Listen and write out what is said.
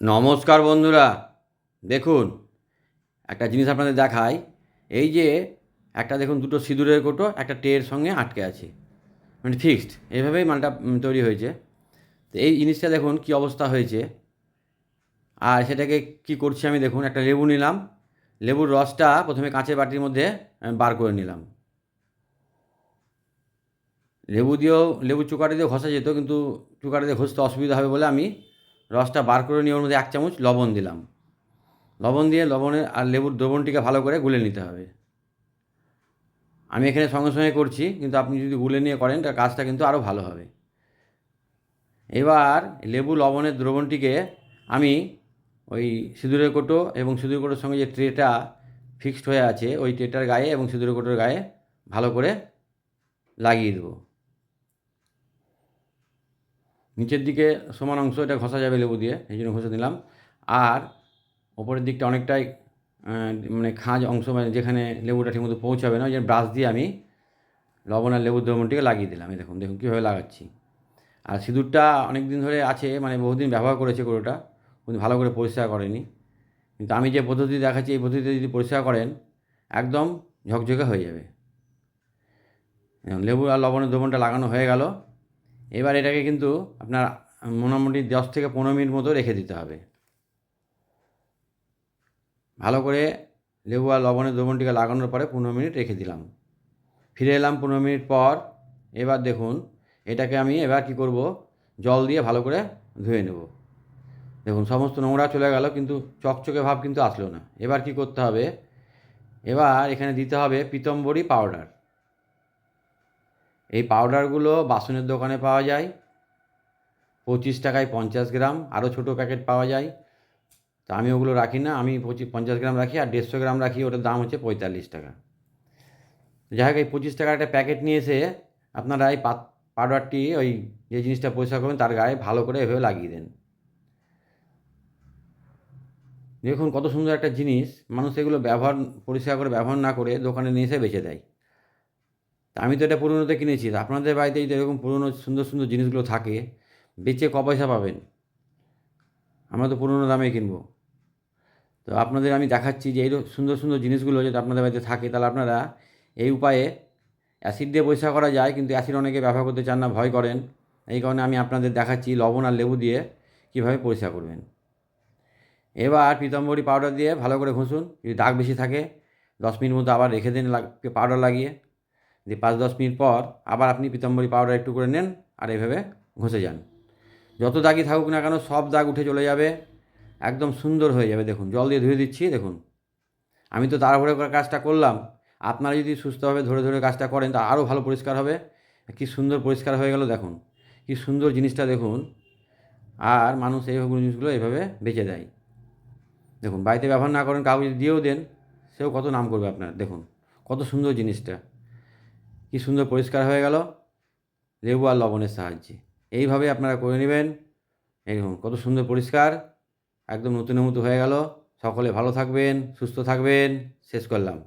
নমস্কার বন্ধুরা। দেখুন, একটা জিনিস আপনাদের দেখাই। এই যে একটা দেখুন, দুটো সিঁদুরের কোটো, একটা টের সঙ্গে আটকে আছে। মানে ফিক্সড এইভাবেই মালটা তৈরি হয়েছে। তো এই জিনিসটা দেখুন, কি অবস্থা হয়েছে। আর সেটাকে কি করছি আমি দেখুন, একটা লেবু নিলাম। লেবুর রসটা প্রথমে কাঁচের বাটির মধ্যে বার করে নিলাম। লেবু দিয়েও, লেবু চুকাটি দিয়ে ঘষা যেত, কিন্তু চুকাটি দিয়ে ঘষতে অসুবিধা হবে বলে আমি রসটা বার করে নিয়ে ওর মধ্যে এক চামচ লবণ দিলাম। লবণ দিয়ে লবণের আর লেবুর দ্রবণটিকে ভালো করে গুলে নিতে হবে। আমি এখানে সঙ্গে সঙ্গে করছি, কিন্তু আপনি যদি গুলে নিয়ে করেন, তার কাজটা কিন্তু আরও ভালো হবে। এবার লেবু লবণের দ্রবণটিকে আমি ওই সিঁদুরের কোটো এবং সিঁদুর কোটোর সঙ্গে যে ট্রেটা ফিক্সড হয়ে আছে, ওই ট্রেটার গায়ে এবং সিঁদুরের কোটোর গায়ে ভালো করে লাগিয়ে দেবো। নিচের দিকে সমান অংশ, এটা ঘষা যাবে লেবু দিয়ে, এই জন্য ঘষে দিলাম আর ওপরের দিকটা অনেকটাই মানে খাঁজ অংশ মানে যেখানে লেবুটা ঠিকমতো পৌঁছাবে না, ওই জন্য ব্রাশ দিয়ে আমি লবণ আর লেবুর দ্রবণটিকে লাগিয়ে দিলাম। এই দেখুন দেখুন কীভাবে লাগাচ্ছি। আর সিঁদুরটা অনেক দিন ধরে আছে মানে বহুদিন ব্যবহার করেছে গরুটা, কিন্তু ভালো করে পরিষ্কার করেনি। কিন্তু আমি যে পদ্ধতি দেখাচ্ছি, এই পদ্ধতিতে যদি পরিষ্কার করেন, একদম ঝকঝকে হয়ে যাবে। লেবু আর লবণের দ্রবণটা লাগানো হয়ে গেল। এবার এটাকে কিন্তু আপনার মোটামুটি দশ থেকে পনেরো মিনিট মতো রেখে দিতে হবে। ভালো করে লেবু আর লবণের দ্রবণটিকে লাগানোর পরে পনেরো মিনিট রেখে দিলাম। ফিরে এলাম পনেরো মিনিট পর, এবার দেখুন, এটাকে আমি এবার কি করব? জল দিয়ে ভালো করে ধুয়ে নেব। দেখুন, সমস্ত নোংরা চলে গেল, কিন্তু চকচকে ভাব কিন্তু আসলো না। এবার কি করতে হবে? এবার এখানে দিতে হবে পিতম্বরী পাউডার। এই পাউডারগুলো বাসনের দোকানে পাওয়া যায়। পঁচিশ টাকায় পঞ্চাশ গ্রাম, আরও ছোটো প্যাকেট পাওয়া যায়। তা আমি ওগুলো রাখি না, আমি পঁচিশ পঞ্চাশ গ্রাম রাখি আর দেড়শো গ্রাম রাখি, ওটার দাম হচ্ছে পঁয়তাল্লিশ টাকা। যাই হোক, এই পঁচিশ টাকার একটা প্যাকেট নিয়ে এসে আপনারা এই পাউডারটি ওই যে জিনিসটা পরিষ্কার করবেন তার গায়ে ভালো করে এভাবে লাগিয়ে দেন। দেখুন কত সুন্দর একটা জিনিস, মানুষ এগুলো ব্যবহার, পরিষ্কার করে ব্যবহার না করে দোকানে নিয়ে এসে বেচে দেয়। তা আমি তো এটা পুরোনোতে কিনেছি। আপনাদের বাড়িতে যদি এরকম পুরোনো সুন্দর সুন্দর জিনিসগুলো থাকে, বেচে ক পয়সা পাবেন? আমরা তো পুরোনো দামে কিনবো। তো আপনাদের আমি দেখাচ্ছি যে এই সুন্দর সুন্দর জিনিসগুলো যদি আপনাদের বাড়িতে থাকে, তাহলে আপনারা এই উপায়ে অ্যাসিড দিয়ে পরিষ্কার করা যায়, কিন্তু অ্যাসিড অনেকে ব্যবহার করতে চান না, ভয় করেন। এই কারণে আমি আপনাদের দেখাচ্ছি লবণ আর লেবু দিয়ে কীভাবে পরিষ্কার করবেন। এবার পিতাম্বরী পাউডার দিয়ে ভালো করে ঘষুন। যদি দাগ বেশি থাকে, দশ মিনিট মতো আবার রেখে দিন পাউডার লাগিয়ে। দিয়ে পাঁচ দশ মিনিট পর আবার আপনি পিতাম্বরী পাউডার একটু করে নেন আর এইভাবে ঘষে যান। যত দাগই থাকুক না কেন সব দাগ উঠে চলে যাবে, একদম সুন্দর হয়ে যাবে। দেখুন, জল দিয়ে ধুয়ে দিচ্ছি, দেখুন। আমি তো তাড়াহুড়ো করে কাজটা করলাম। আপনারা যদি সুস্থভাবে ধরে ধরে কাজটা করেন তা আরও ভালো পরিষ্কার হবে। কি সুন্দর পরিষ্কার হয়ে গেল, দেখুন। কি সুন্দর জিনিসটা, দেখুন। আর মানুষ এইভাবে জিনিসগুলো এইভাবে বেচে দেয়। দেখুন, বাড়িতে ব্যবহার না করেন যদি দিয়েও দেন, সেও কত নাম করবে আপনার, দেখুন। কত সুন্দর জিনিসটা। কি সুন্দর পরিষ্কার হয়ে গেল। লেবু আর লবণের সাহায্যে। এইভাবে আপনারা করে নেবেন। দেখুন, কত সুন্দর পরিষ্কার। একদম নতুনের মতো হয়ে গেল। সকলে ভালো থাকবেন, সুস্থ থাকবেন। শেষ করলাম।